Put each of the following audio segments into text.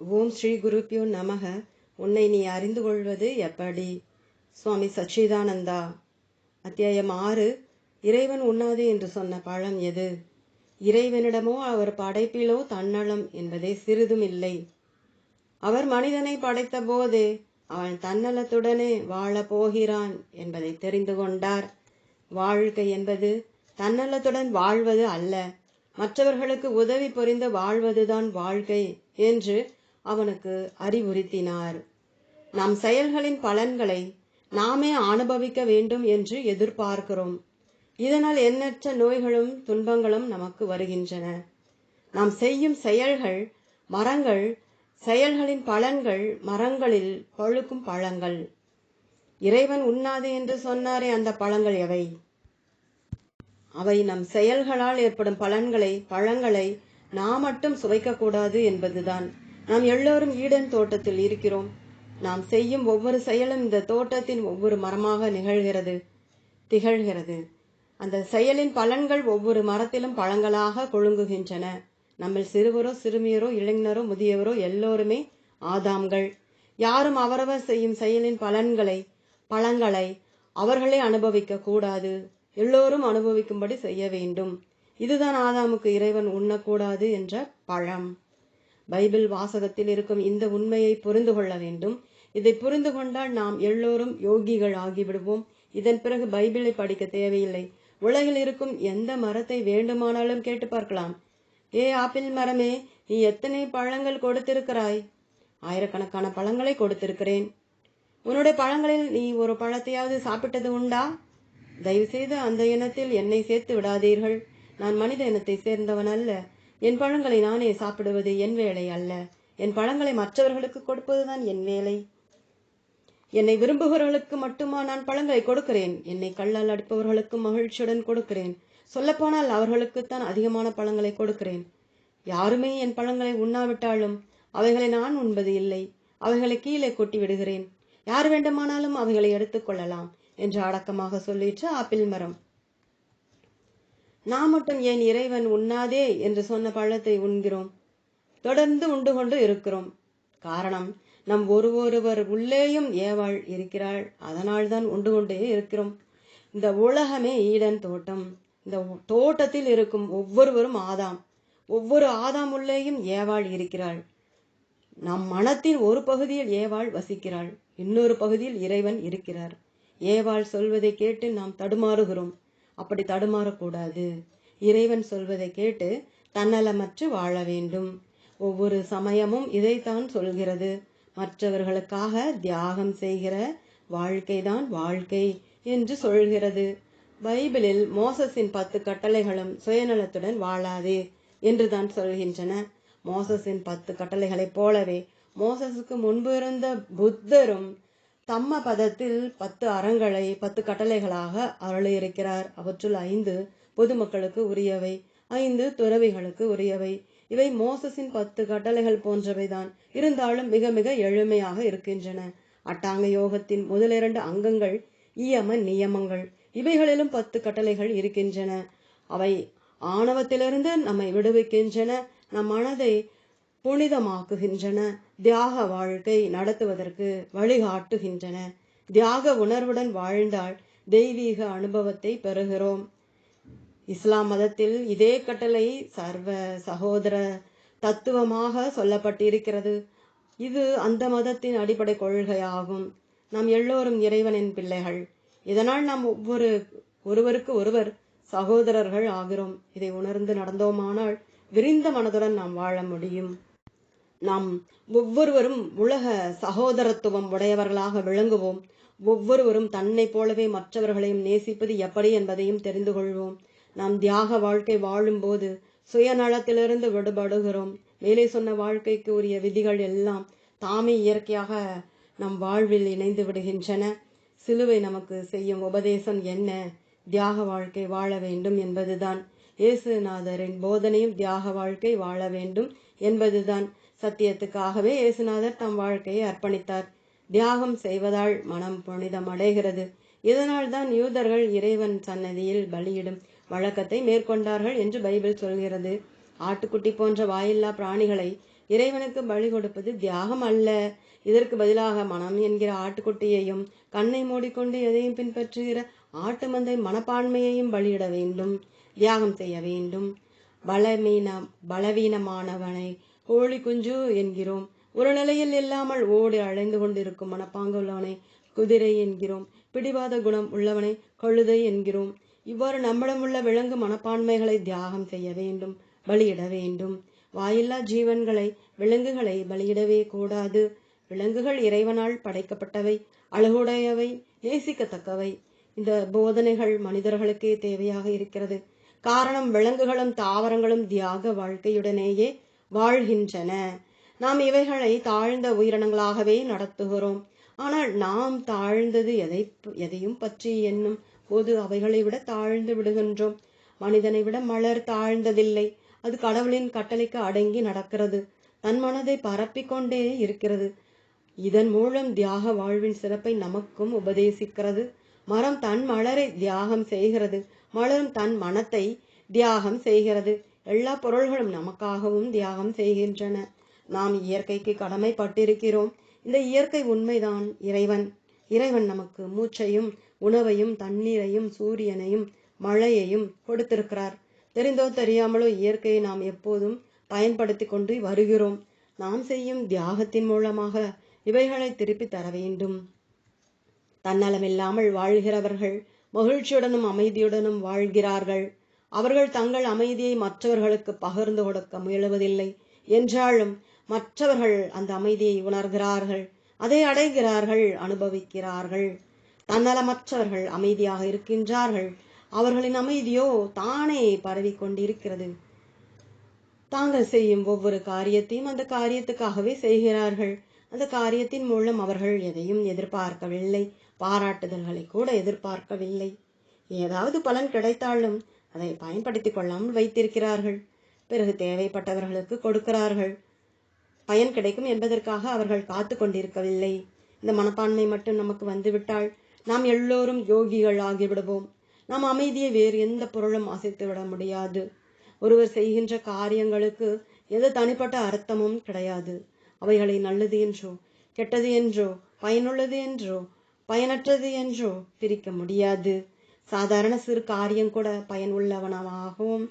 ஓம் ஸ்ரீ குருப்பியோ நமக. உன்னை நீ அறிந்து கொள்வது எப்படி? சுவாமி சச்சிதானந்தா. அத்தியாயம் ஆறு. இறைவன் உண்ணாது என்று சொன்ன பழம் எது? இறைவனிடமோ அவர் படைப்பிலோ தன்னலம் என்பதே சிறிதும் இல்லை. அவர் மனிதனை படைத்த போதே அவன் தன்னலத்துடனே வாழப் போகிறான் என்பதை தெரிந்து கொண்டார். வாழ்க்கை என்பது தன்னலத்துடன் வாழ்வது அல்ல. மற்றவர்களுக்கு உதவி புரிந்து வாழ்வதுதான் வாழ்க்கை என்று அவனுக்கு அறிவுறுத்தினார். நம் செயல்களின் பலன்களை நாமே அனுபவிக்க வேண்டும் என்று எதிர்பார்க்கிறோம். இதனால் எண்ணற்ற நோய்களும் துன்பங்களும் நமக்கு வருகின்றன. நாம் செய்யும் செயல்கள் மரங்கள் செயல்களின் பலன்கள் மரங்களில் பழுக்கும் பழங்கள். இறைவன் உண்ணாது என்று சொன்னாரே அந்த பழங்கள் எவை? அவை நம் செயல்களால் ஏற்படும் பலன்களை பழங்களை நாம் மட்டும் சுவைக்கக்கூடாது என்பதுதான். நாம் எல்லோரும் ஈடன் தோட்டத்தில் இருக்கிறோம். நாம் செய்யும் ஒவ்வொரு செயலும் இந்த தோட்டத்தின் ஒவ்வொரு மரமாக நிகழ்கிறது திகழ்கிறது. அந்த செயலின் பலன்கள் ஒவ்வொரு மரத்திலும் பழங்களாக கொழுங்குகின்றன. நம்ம சிறுவரோ சிறுமியரோ இளைஞரோ முதியவரோ எல்லோருமே ஆதாம்கள். யாரும் அவரவர் செய்யும் செயலின் பலன்களை பழங்களை அவர்களே அனுபவிக்க கூடாது. எல்லோரும் அனுபவிக்கும்படி செய்ய வேண்டும். இதுதான் ஆதாமுக்கு இறைவன் உண்ணக்கூடாது என்ற பழம். பைபிள் வாசகத்தில் இருக்கும் இந்த உண்மையை புரிந்து கொள்ள வேண்டும். இதை புரிந்து கொண்டால் நாம் எல்லோரும் யோகிகள் ஆகிவிடுவோம். இதன் பிறகு பைபிளை படிக்க தேவையில்லை. உலகில் இருக்கும் எந்த மரத்தை வேண்டுமானாலும் கேட்டு பார்க்கலாம். ஏ ஆப்பிள் மரமே நீ எத்தனை பழங்கள் கொடுத்திருக்கிறாய்? ஆயிரக்கணக்கான பழங்களை கொடுத்திருக்கிறேன். உன்னுடைய பழங்களில் நீ ஒரு பழத்தையாவது சாப்பிட்டது உண்டா? தயவுசெய்து அந்த இனத்தில் என்னை சேர்த்து விடாதீர்கள். நான் மனித இனத்தை சேர்ந்தவன் அல்ல. என் பழங்களை நானே சாப்பிடுவது என் வேலை அல்ல. என் பழங்களை மற்றவர்களுக்கு கொடுப்பதுதான் என் வேலை. என்னை விரும்புகிறவர்களுக்கு மட்டுமா நான் பழங்களை கொடுக்கிறேன்? என்னை கல்லால் அடிப்பவர்களுக்கு மகிழ்ச்சியுடன் கொடுக்கிறேன். சொல்லப்போனால் அவர்களுக்குத்தான் அதிகமான பழங்களை கொடுக்கிறேன். யாருமே என் பழங்களை உண்ணாவிட்டாலும் அவைகளை நான் உண்பது இல்லை. அவைகளை கீழே கொட்டி விடுகிறேன் யார் வேண்டுமானாலும் அவைகளை எடுத்துக்கொள்ளலாம் என்று அடக்கமாக சொல்லிற்று ஆப்பிள் மரம். நான் மட்டும் ஏன் இறைவன் உண்ணாதே என்று சொன்ன பழத்தை உண்கிறோம். தொடர்ந்து உண்டு கொண்டு இருக்கிறோம். காரணம் நம் ஒரு ஒருவர் உள்ளேயும் ஏவாள் இருக்கிறாள். அதனால் தான் உண்டு கொண்டே இருக்கிறோம். இந்த உலகமே ஈடன் தோட்டம். இந்த தோட்டத்தில் இருக்கும் ஒவ்வொருவரும் ஆதாம். ஒவ்வொரு ஆதாம் உள்ளேயும் ஏவாள் இருக்கிறாள். நம் மனத்தின் ஒரு பகுதியில் ஏவாள் வசிக்கிறாள். இன்னொரு பகுதியில் இறைவன் இருக்கிறார். ஏவாள் சொல்வதை கேட்டு நாம் தடுமாறுகிறோம். அப்படி தடுமாறக்கூடாது. இறைவன் சொல்வதை கேட்டு தன்னலமற்று வாழ வேண்டும். ஒவ்வொரு சமயமும் இதைத்தான் சொல்கிறது. மற்றவர்களுக்காக தியாகம் செய்கிற வாழ்க்கைதான் வாழ்க்கை என்று சொல்கிறது. பைபிளில் மோசஸின் பத்து கட்டளைகளும் சுயநலத்துடன் வாழாதே என்று தான் சொல்கின்றன. மோசஸின் பத்து கட்டளைகளைப் போலவே மோசஸுக்கு முன்பு இருந்த புத்தரும் தம்ம பதத்தில் பத்து அறங்களை பத்து கட்டளைகளாக அருளியிருக்கிறார். அவற்றுள் ஐந்து பொதுமக்களுக்கு உரியவை ஐந்து துறவிகளுக்கு உரியவை. இவை மோசஸின் பத்து கட்டளைகள் போன்றவைதான். இருந்தாலும் மிக மிக எளிமையாக இருக்கின்றன. அட்டாங்க யோகத்தின் முதலிரண்டு அங்கங்கள் இயம நியமங்கள். இவைகளிலும் பத்து கட்டளைகள் இருக்கின்றன. அவை ஆணவத்திலிருந்து நம்மை விடுவிக்கின்றன. நம் மனதை புனிதமாக்குகின்றன. தியாக வாழ்க்கை நடத்துவதற்கு வழிகாட்டுகின்றன. தியாக உணர்வுடன் வாழ்ந்தால் தெய்வீக அனுபவத்தை பெறுகிறோம். இஸ்லாம் மதத்தில் இதே கட்டளை சர்வ சகோதர தத்துவமாக சொல்லப்பட்டிருக்கிறது. இது அந்த மதத்தின் அடிப்படை கொள்கையாகும். நாம் எல்லோரும் இறைவனின் பிள்ளைகள். இதனால் நாம் ஒவ்வொரு ஒருவருக்கு ஒருவர் சகோதரர்கள் ஆகிறோம். இதை உணர்ந்து நடந்தோமானால் விரிந்த மனதுடன் நாம் வாழ முடியும். நாம் ஒவ்வொருவரும் உலக சகோதரத்துவம் உடையவர்களாக விளங்குவோம். ஒவ்வொருவரும் தன்னை போலவே மற்றவர்களையும் நேசிப்பது எப்படி என்பதையும் தெரிந்து கொள்வோம். நாம் தியாக வாழ்க்கை வாழும்போது சுயநலத்திலிருந்து விடுபடுகிறோம். மேலே சொன்ன வாழ்க்கைக்கு உரிய விதிகள் எல்லாம் தாமே இயற்கையாக நம் வாழ்வில் இணைந்து விடுகின்றன. சிலுவை நமக்கு செய்யும் உபதேசம் என்ன? தியாக வாழ்க்கை வாழ வேண்டும் என்பதுதான். இயேசுநாதரின் போதனையும் தியாக வாழ்க்கை வாழ வேண்டும் என்பதுதான். சத்தியத்துக்காகவே இயேசுநாதர் தம் வாழ்க்கையை அர்ப்பணித்தார். தியாகம் செய்வதால் மனம் புனிதம் அடைகிறது இதனால் தான் யூதர்கள் இறைவன் சன்னதியில் பலியிடும் வழக்கத்தை மேற்கொண்டார்கள் என்று பைபிள் சொல்கிறது. ஆட்டுக்குட்டி போன்ற வாயில்லா பிராணிகளை இறைவனுக்கு பலி கொடுப்பது தியாகம் அல்ல. இதற்கு பதிலாக மனம் என்கிற ஆட்டுக்குட்டியையும் கண்ணை மூடிக்கொண்டு எதையும் பின்பற்றுகிற ஆட்டு மந்தை மனப்பான்மையையும் பலியிட வேண்டும் தியாகம் செய்ய வேண்டும். பலவீன பலவீனமானவனை கோழி குஞ்சு என்கிறோம். ஒரு நிலையில் இல்லாமல் ஓடி அழைந்து கொண்டிருக்கும் மனப்பாங்கு உள்ளவனை குதிரை என்கிறோம். பிடிவாத குணம் உள்ளவனை கழுதை என்கிறோம். இவ்வாறு நம்மிடம் உள்ள விலங்கு மனப்பான்மைகளை தியாகம் செய்ய வேண்டும் பலியிட வேண்டும். வாயில்லா ஜீவன்களை விலங்குகளை பலியிடவே கூடாது. விலங்குகள் இறைவனால் படைக்கப்பட்டவை அழகுடையவை நேசிக்கத்தக்கவை. இந்த போதனைகள் மனிதர்களுக்கே தேவையாக இருக்கிறது. காரணம் விலங்குகளும் தாவரங்களும் தியாக வாழ்க்கையுடனேயே வாழ்கின்றன. நாம் இவைகளை தாழ்ந்த உயிரினங்களாகவே நடத்துகிறோம். ஆனால் நாம் தாழ்ந்தது எதை எதையும் பற்றி எண்ணும் போது அவைகளை விட தாழ்ந்து விடுகின்றோம். மனிதனை விட மலர் தாழ்ந்ததில்லை. அது கடவுளின் கட்டளைக்கு அடங்கி நடக்கிறது. தன் மனதை பரப்பிக்கொண்டே இருக்கிறது. இதன் மூலம் தியாக வாழ்வின் சிறப்பை நமக்கும் உபதேசிக்கிறது. மரம் தன் மலரை தியாகம் செய்கிறது. மலரும் தன் மனத்தை தியாகம் செய்கிறது. எல்லா பொருள்களும் நமக்காகவும் தியாகம் செய்கின்றன. நாம் இயற்கைக்கு கடமைப்பட்டிருக்கிறோம். இந்த இயற்கை உண்மைதான் இறைவன். இறைவன் நமக்கு மூச்சையும் உணவையும் தண்ணீரையும் சூரியனையும் மழையையும் கொடுத்திருக்கிறார். தெரிந்தோ தெரியாமலோ இயற்கையை நாம் எப்போதும் பயன்படுத்தி கொண்டு வருகிறோம். நாம் செய்யும் தியாகத்தின் மூலமாக இவைகளை திருப்பி தர வேண்டும். தன்னலமில்லாமல் வாழ்கிறவர்கள் மகிழ்ச்சியுடனும் அமைதியுடனும் வாழ்கிறார்கள். அவர்கள் தங்கள் அமைதியை மற்றவர்களுக்கு பகிர்ந்து கொடுக்க முயலுவதில்லை. என்றாலும் மற்றவர்கள் அந்த அமைதியை உணர்கிறார்கள். அதை அடைகிறார்கள் அனுபவிக்கிறார்கள். தன்னலமற்றவர்கள் அமைதியாக இருக்கின்றார்கள். அவர்களின் அமைதியோ தானே பரவி கொண்டிருக்கிறது தாங்கள் செய்யும் ஒவ்வொரு காரியத்தையும் அந்த காரியத்துக்காகவே செய்கிறார்கள். அந்த காரியத்தின் மூலம் அவர்கள் எதையும் எதிர்பார்க்கவில்லை. பாராட்டுதல்களை கூட எதிர்பார்க்கவில்லை. ஏதாவது பலன் கிடைத்தாலும் அதை பயன்படுத்தி கொள்ளாமல் வைத்திருக்கிறார்கள். பிறகு தேவைப்பட்டவர்களுக்கு கொடுக்கிறார்கள். பயன் கிடைக்கும் என்பதற்காக அவர்கள் காத்து கொண்டிருக்கவில்லை. இந்த மனப்பான்மை மட்டும் நமக்கு வந்துவிட்டால் நாம் எல்லோரும் யோகிகள் ஆகிவிடுவோம். நாம் அமைதியை வேறு எந்த பொருளும் அசைத்து விட முடியாது. ஒருவர் செய்கின்ற காரியங்களுக்கு எது தனிப்பட்ட அர்த்தமும் கிடையாது. அவைகளை நல்லது என்றோ கெட்டது என்றோ பயனுள்ளது என்றோ பயனற்றது என்றோ பிரிக்க முடியாது. சாதாரண சிறு காரியம் கூட பயனுள்ளவனமாகவும்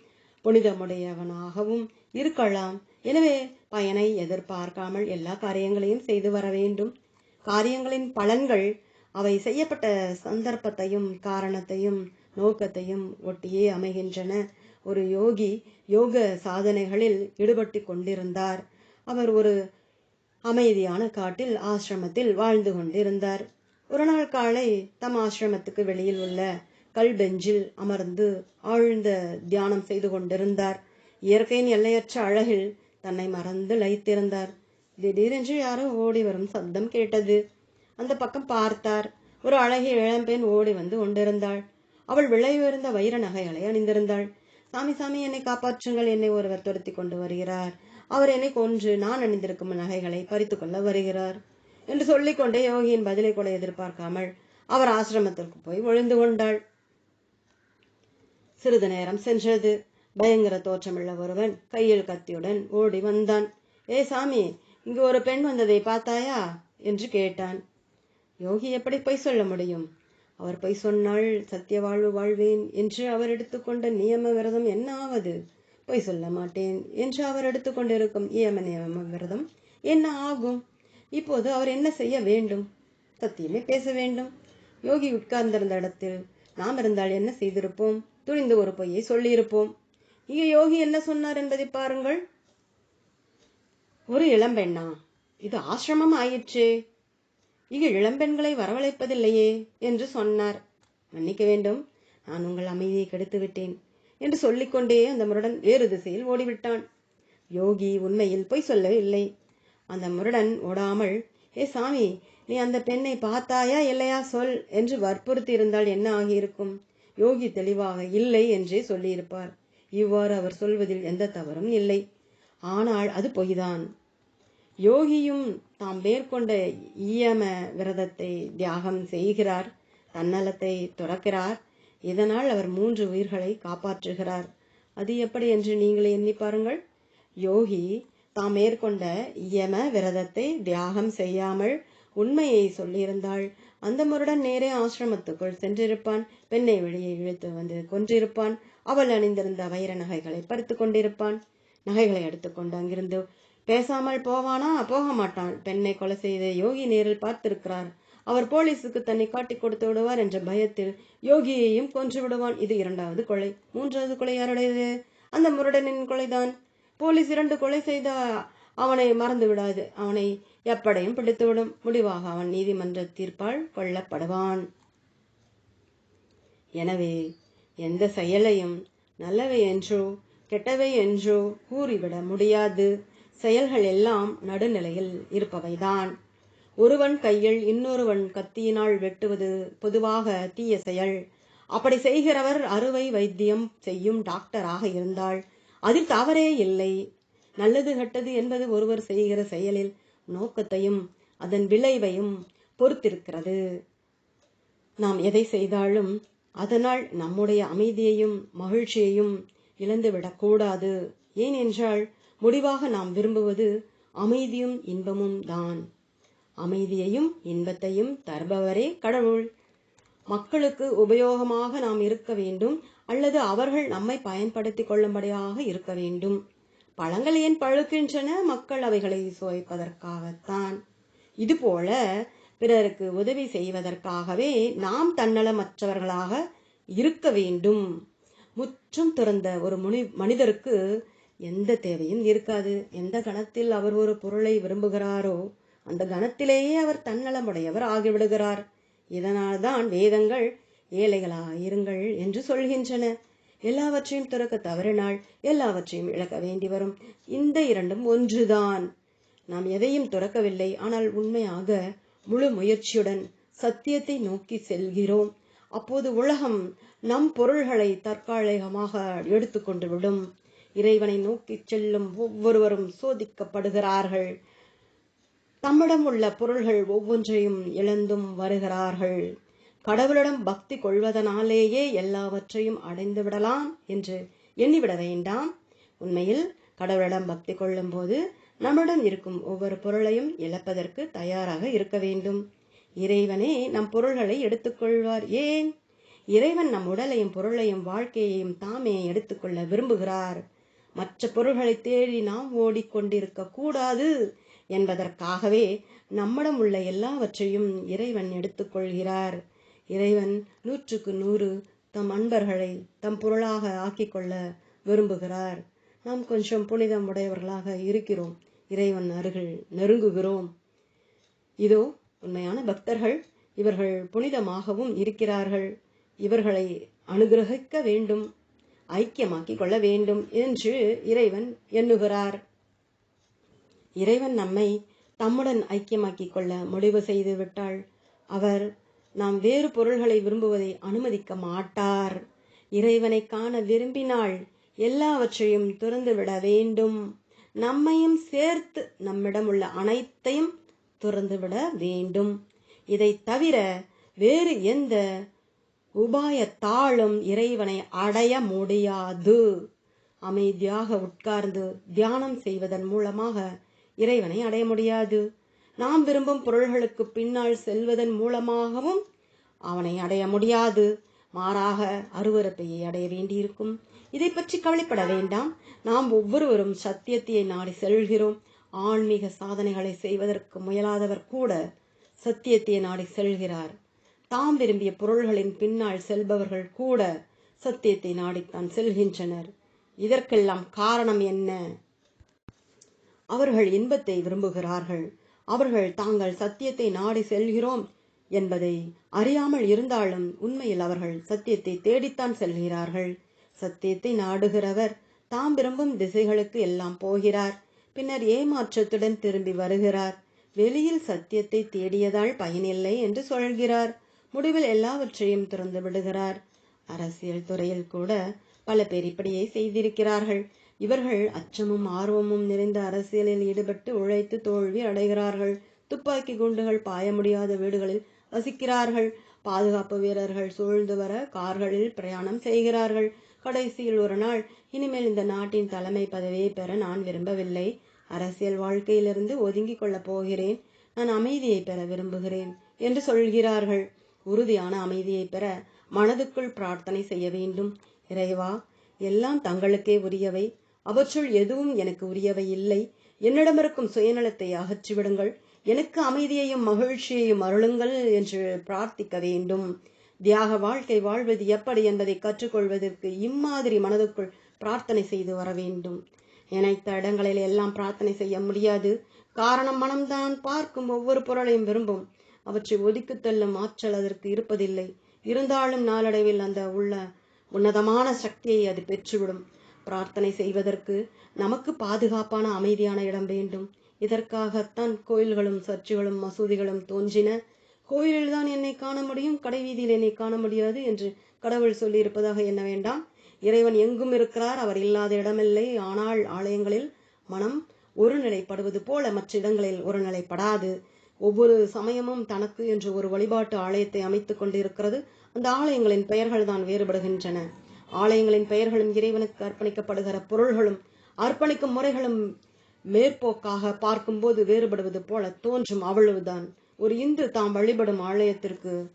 புனிதமுடையவனாகவும் இருக்கலாம். எனவே பயனை எதிர்பார்க்காமல் எல்லா காரியங்களையும் செய்து வர வேண்டும். காரியங்களின் பலன்கள் அவை செய்யப்பட்ட சந்தர்ப்பத்தையும் காரணத்தையும் நோக்கத்தையும் ஒட்டியே அமைகின்றன. ஒரு யோகி யோக சாதனைகளில் ஈடுபட்டு கொண்டிருந்தார். அவர் ஒரு அமைதியான காட்டில் ஆசிரமத்தில் வாழ்ந்து கொண்டிருந்தார். ஒரு நாள் காலை தம் ஆசிரமத்துக்கு வெளியில் உள்ள கல் பெஞ்சில் அமர்ந்து ஆழ்ந்த தியானம் செய்து கொண்டிருந்தார். இயற்கையின் எல்லையற்ற அழகில் தன்னை மறந்து லைத்திருந்தார் திடீரென்று யாரோ ஓடி வரும் சப்தம் கேட்டது. அந்த பக்கம் பார்த்தார். ஒரு அழகிய இளம்பெண் ஓடி வந்து கொண்டிருந்தாள். அவள் விலை உயர்ந்த வைர நகைகளை அணிந்திருந்தாள். சாமி சாமி என்னை காப்பாற்றுங்கள். என்னை ஒருவர் துரத்தி கொண்டு வருகிறார். அவர் என்னை கொன்று நான் அணிந்திருக்கும் நகைகளை பறித்து கொள்ள வருகிறார் என்று சொல்லிக்கொண்டே யோகியின் பதிலை கூட எதிர்பார்க்காமல் அவர் ஆசிரமத்திற்கு போய் ஒழிந்து கொண்டாள். சிறிது நேரம் சென்றது. பயங்கர தோற்றமுள்ள ஒருவன் கையில் கத்தியுடன் ஓடி வந்தான். ஏ சாமி இங்கு ஒரு பெண் வந்ததை பார்த்தாயா? என்று கேட்டான். யோகி எப்படி பொய் சொல்ல முடியும்? அவர் பொய் சொன்னால் சத்திய வாழ்வு வாழ்வேன் என்று அவர் எடுத்துக்கொண்ட நியம விரதம் என்ன ஆவது? பொய் சொல்ல மாட்டேன் என்று அவர் எடுத்துக்கொண்டிருக்கும் நியம நியம விரதம் என்ன ஆகும்? இப்போது அவர் என்ன செய்ய வேண்டும்? சத்தியமே பேச வேண்டும். யோகி உட்கார்ந்திருந்த இடத்தில் நாம் இருந்தால் என்ன செய்திருப்போம்? துணிந்து ஒரு பொய்யை சொல்லியிருப்போம். இங்க யோகி என்ன சொன்னார் என்பதை பாருங்கள். ஒரு இளம்பெண்ணா இது ஆசிரமம் ஆயிற்று. இங்கு இளம்பெண்களை வரவழைப்பதில்லையே என்று சொன்னார். மன்னிக்க வேண்டும் நான் உங்கள் அமைதியை கெடுத்து விட்டேன் என்று சொல்லிக்கொண்டே அந்த முருடன் வேறு திசையில் ஓடிவிட்டான். யோகி உண்மையில் பொய் சொல்லவில்லை. அந்த முருடன் ஓடாமல் ஏ சாமி நீ அந்த பெண்ணை பார்த்தாயா இல்லையா சொல் என்று வற்புறுத்தி இருந்தால் என்ன ஆகியிருக்கும்? யோகி தெளிவாக இல்லை என்றே சொல்லியிருப்பார். இவ்வாறு அவர் சொல்வதில் எந்த தவறும் இல்லை. ஆனால் அது பொய்தான். யோகியும் தாம் மேற்கொண்ட ஈயம விரதத்தை தியாகம் செய்கிறார். தன்னலத்தை துறக்கிறார். இதனால் அவர் மூன்று உயிர்களை காப்பாற்றுகிறார். அது எப்படி என்று நீங்களே எண்ணி பாருங்கள். யோகி தாம் மேற்கொண்ட யம விரதத்தை தியாகம் செய்யாமல் உண்மையை சொல்லியிருந்தாள். அந்த முருடன் நேரே ஆசிரமத்துக்குள் சென்றிருப்பான். பெண்ணை வெளியே இழுத்து வந்து கொன்றிருப்பான். அவள் அணிந்திருந்த வைர நகைகளை பறித்து கொண்டிருப்பான். நகைகளை எடுத்துக்கொண்டு அங்கிருந்து பேசாமல் போவானா? போக மாட்டான் பெண்ணை கொலை செய்த யோகி நேரில் பார்த்திருக்கிறார். அவர் போலீஸுக்கு தன்னை காட்டி கொடுத்து விடுவார் என்ற பயத்தில் யோகியையும் கொன்று விடுவான். இது இரண்டாவது கொலை. மூன்றாவது கொலை யாருடையது? அந்த முருடனின் கொலைதான். போலீஸ் இரண்டு கொலை செய்த அவனை மறந்து விடாது அவனை எப்படையும் பிடித்துவிடும். முடிவாக அவன் நீதிமன்ற தீர்ப்பால் கொல்லப்படுவான். எனவே எந்த செயலையும் நல்லவை என்றோ கெட்டவை என்றோ கூறிவிட முடியாது. செயல்கள் எல்லாம் நடுநிலையில் இருப்பவைதான். ஒருவன் கையில் இன்னொருவன் கத்தியினால் வெட்டுவது பொதுவாக தீய செயல். அப்படி செய்கிறவர் அறுவை வைத்தியம் செய்யும் டாக்டராக இருந்தால் அதில் தவறே இல்லை. நல்லது கெட்டது என்பது ஒருவர் செய்கிற செயலில் நோக்கத்தையும் அதன் விளைவையும் பொறுத்திருக்கிறது. நாம் எதை செய்தாலும் அதனால் நம்முடைய அமைதியையும் மகிழ்ச்சியையும் இழந்துவிடக்கூடாது ஏனென்றால் முடிவாக நாம் விரும்புவது அமைதியும் இன்பமும் தான். அமைதியையும் இன்பத்தையும் தருபவரே கடவுள். மக்களுக்கு உபயோகமாக நாம் இருக்க வேண்டும் அல்லது அவர்கள் நம்மை பயன்படுத்திக் கொள்ளும்படியாக இருக்க வேண்டும். பழங்கள் ஏன் பழுக்கின்றன? மக்கள் அவைகளை சுவைப்பதற்காகத்தான். இதுபோல பிறருக்கு உதவி செய்வதற்காகவே நாம் தன்னலமற்றவர்களாக இருக்க வேண்டும். முற்றும் துறந்த ஒரு முனி மனிதருக்கு எந்த தேவையும் இருக்காது. எந்த கணத்தில் அவர் ஒரு பொருளை விரும்புகிறாரோ அந்த கணத்திலேயே அவர் தன்னலமுடையவர் ஆகிவிடுகிறார். இதனால்தான் வேதங்கள் ஏழைகளாயிருங்கள் என்று சொல்கின்றன. எல்லாவற்றையும் துறக்க தவறினால் எல்லாவற்றையும் இழக்க வேண்டி வரும் இந்த இரண்டும் ஒன்றுதான். நாம் எதையும் துறக்கவில்லை ஆனால் உண்மையாக முழு முயற்சியுடன் சத்தியத்தை நோக்கி செல்கிறோம். அப்போது உலகம் நம் பொருள்களை தற்காலிகமாக எடுத்துக்கொண்டு விடும். இறைவனை நோக்கி செல்லும் ஒவ்வொருவரும் சோதிக்கப்படுகிறார்கள். தம்மிடம் உள்ள பொருள்கள் ஒவ்வொன்றையும் இழந்தும் வருகிறார்கள். கடவுளிடம் பக்தி கொள்வதனாலேயே எல்லாவற்றையும் அடைந்து விடலாம் என்று எண்ணிவிட வேண்டாம். உண்மையில் கடவுளிடம் பக்தி கொள்ளும் போது நம்மிடம் இருக்கும் ஒவ்வொரு பொருளையும் இழப்பதற்கு தயாராக இருக்க வேண்டும். இறைவனே நம் பொருள்களை எடுத்துக்கொள்வார் ஏன்? இறைவன் நம் உடலையும் பொருளையும் வாழ்க்கையையும் தாமே எடுத்துக்கொள்ள விரும்புகிறார். மற்ற பொருள்களை தேடி நாம் ஓடிக்கொண்டிருக்க கூடாது என்பதற்காகவே நம்மிடம் உள்ள எல்லாவற்றையும் இறைவன் எடுத்துக்கொள்கிறார் இறைவன் நூற்றுக்கு நூறு தம் அன்பர்களை தம் பொருளாக ஆக்கிக்கொள்ள விரும்புகிறார். நாம் கொஞ்சம் புனிதம் உடையவர்களாக இருக்கிறோம். இறைவன் அருகில் நெருங்குகிறோம். இதோ உண்மையான பக்தர்கள் இவர்கள் புனிதமாகவும் இருக்கிறார்கள். இவர்களை அனுகிரகிக்க வேண்டும். ஐக்கியமாக்கி கொள்ள வேண்டும் என்று இறைவன் எண்ணுகிறார். இறைவன் நம்மை தம்முடன் ஐக்கியமாக்கிக் கொள்ள முடிவு செய்து விட்டால் அவர் நாம் வேறு பொருள்களை விரும்புவதை அனுமதிக்க மாட்டார். இறைவனை காண விரும்பினால் எல்லாவற்றையும் துறந்துவிட வேண்டும். நம்மையும் சேர்த்து நம்மிடம் உள்ள அனைத்தையும் துறந்துவிட வேண்டும். இதை தவிர வேறு எந்த உபாயத்தாலும் இறைவனை அடைய முடியாது. அமைதியாக உட்கார்ந்து தியானம் செய்வதன் மூலமாக இறைவனை அடைய முடியாது. நாம் விரும்பும் பொருள்களுக்கு பின்னால் செல்வதன் மூலமாகவும் அவனை அடைய முடியாது. மாறாக அருவறுப்பையை அடைய வேண்டியிருக்கும். இதை பற்றி கவலைப்பட வேண்டாம். நாம் ஒவ்வொருவரும் சத்தியத்தையை நாடி செல்கிறோம். ஆன்மீக சாதனைகளை செய்வதற்கு முயலாதவர் கூட சத்தியத்தை நாடி செல்கிறார். தாம் விரும்பிய பொருள்களின் பின்னால் செல்பவர்கள் கூட சத்தியத்தை நாடித்தான் செல்கின்றனர். இதற்கெல்லாம் காரணம் என்ன? அவர்கள் இன்பத்தை விரும்புகிறார்கள். அவர்கள் தாங்கள் சத்தியத்தை நாடி செல்கிறோம் என்பதை அறியாமல் இருந்தாலும் உண்மையில் அவர்கள் சத்தியத்தை தேடித்தான் செல்கிறார்கள். சத்தியத்தை நாடுகிறவர் தாம் விரும்பும் திசைகளுக்கு எல்லாம் போகிறார். பின்னர் ஏமாற்றத்துடன் திரும்பி வருகிறார். வெளியில் சத்தியத்தை தேடியதால் பயனில்லை என்று சொல்கிறார். முடிவில் எல்லாவற்றையும் திறந்து விடுகிறார். அரசியல் துறையில் கூட பல பேர் இப்படியே செய்திருக்கிறார்கள். இவர்கள் அச்சமும் ஆர்வமும் நிறைந்த அரசியலில் ஈடுபட்டு உழைத்து தோல்வி அடைகிறார்கள். துப்பாக்கி குண்டுகள் பாய முடியாத வீடுகளில் வசிக்கிறார்கள். பாதுகாப்பு வீரர்கள் சூழ்ந்து வர கார்களில் பிரயாணம் செய்கிறார்கள். கடைசியில் ஒரு நாள் இனிமேல் இந்த நாட்டின் தலைமை பதவியை பெற நான் விரும்பவில்லை. அரசியல் வாழ்க்கையிலிருந்து ஒதுங்கிக் கொள்ளப் போகிறேன். நான் அமைதியை பெற விரும்புகிறேன் என்று சொல்கிறார்கள். உறுதியான அமைதியை பெற மனதுக்குள் பிரார்த்தனை செய்ய வேண்டும். இறைவா எல்லாம் தங்களுக்கே உரியவை. அவற்றுள் எதுவும் எனக்கு உரியவை இல்லை. என்னிடமிருக்கும் சுயநலத்தை அகற்றிவிடுங்கள். எனக்கு அமைதியையும் மகிழ்ச்சியையும் அருளுங்கள் என்று பிரார்த்திக்க வேண்டும். தியாக வாழ்க்கை வாழ்வது எப்படி என்பதை கற்றுக்கொள்வதற்கு இம்மாதிரி மனதுக்குள் பிரார்த்தனை செய்து வர வேண்டும். நினைத்த இடங்களில் எல்லாம் பிரார்த்தனை செய்ய முடியாது. காரணம் மனம்தான். பார்க்கும் ஒவ்வொரு பொருளையும் விரும்பும். அவற்றை ஒதுக்கி தள்ளும் ஆற்றல் அதற்கு இருப்பதில்லை. இருந்தாலும் நாளடைவில் அந்த உள்ள உன்னதமான சக்தியை அது பெற்றுவிடும். பிரார்த்தனை செய்வதற்கு நமக்கு பாதுகாப்பான அமைதியான இடம் வேண்டும். இதற்காகத்தான் கோயில்களும் சர்ச்சுகளும் மசூதிகளும் தோன்றின. கோயிலில்தான் என்னை காண முடியும் கடைவீதியில் என்னை காண முடியாது என்று கடவுள் சொல்லியிருப்பதாக என்ன வேண்டாம். இறைவன் எங்கும் இருக்கிறார் அவர் இல்லாத இடமில்லை. ஆனால் ஆலயங்களில் மனம் ஒருநிலைப்படுவது போல மற்ற இடங்களில் ஒருநிலைப்படாது. ஒவ்வொரு சமயமும் தனக்கு என்று ஒரு வழிபாட்டு ஆலயத்தை அமைத்துக் கொண்டிருக்கிறது. அந்த ஆலயங்களின் பெயர்கள் தான் வேறுபடுகின்றன. ஆலயங்களின் பெயர்களும் இறைவனுக்கு அர்ப்பணிக்கப்படுகிற பொருள்களும் அர்ப்பணிக்கும் முறைகளும் மேற்போக்காக பார்க்கும்போது வேறுபடுவது போல தோன்றும் அவ்வளவுதான். ஒரு இந்து தாம் வழிபடும் ஆலயத்திற்கு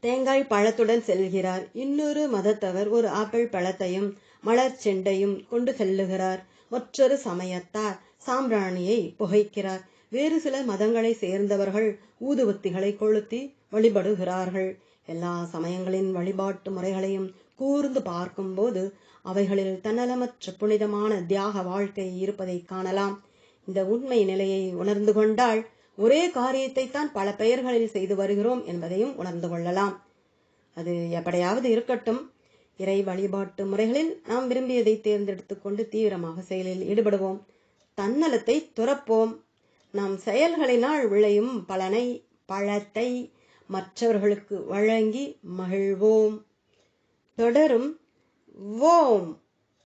தேங்காய் பழத்துடன் செல்கிறார். இன்னொரு மதத்தவர் ஒரு ஆப்பிள் பழத்தையும் மலர் செண்டையும் கொண்டு செல்லுகிறார். மற்றொரு சமயத்தார் சாம்பிராணியை புகைக்கிறார். வேறு சில மதங்களை சேர்ந்தவர்கள் ஊதுவத்திகளை கொளுத்தி வழிபடுகிறார்கள். எல்லா சமயங்களின் வழிபாட்டு முறைகளையும் கூர்ந்து பார்க்கும்போது அவைகளில் தன்னலமற்ற புனிதமான தியாக வாழ்க்கை இருப்பதை காணலாம். இந்த உண்மை நிலையை உணர்ந்து கொண்டால் ஒரே காரியத்தை தான் பல பெயர்களில் செய்து வருகிறோம் என்பதையும் உணர்ந்து கொள்ளலாம். அது எப்படியாவது இருக்கட்டும். இறை வழிபாட்டு முறைகளில் நாம் விரும்பியதை தேர்ந்தெடுத்து கொண்டு தீவிரமாக செயலில் ஈடுபடுவோம். தன்னலத்தை துறப்போம். நாம் செயல்களினால் விளையும் பலனை பழத்தை மற்றவர்களுக்கு வழங்கி மகிழ்வோம். தொடரும். ஓம்.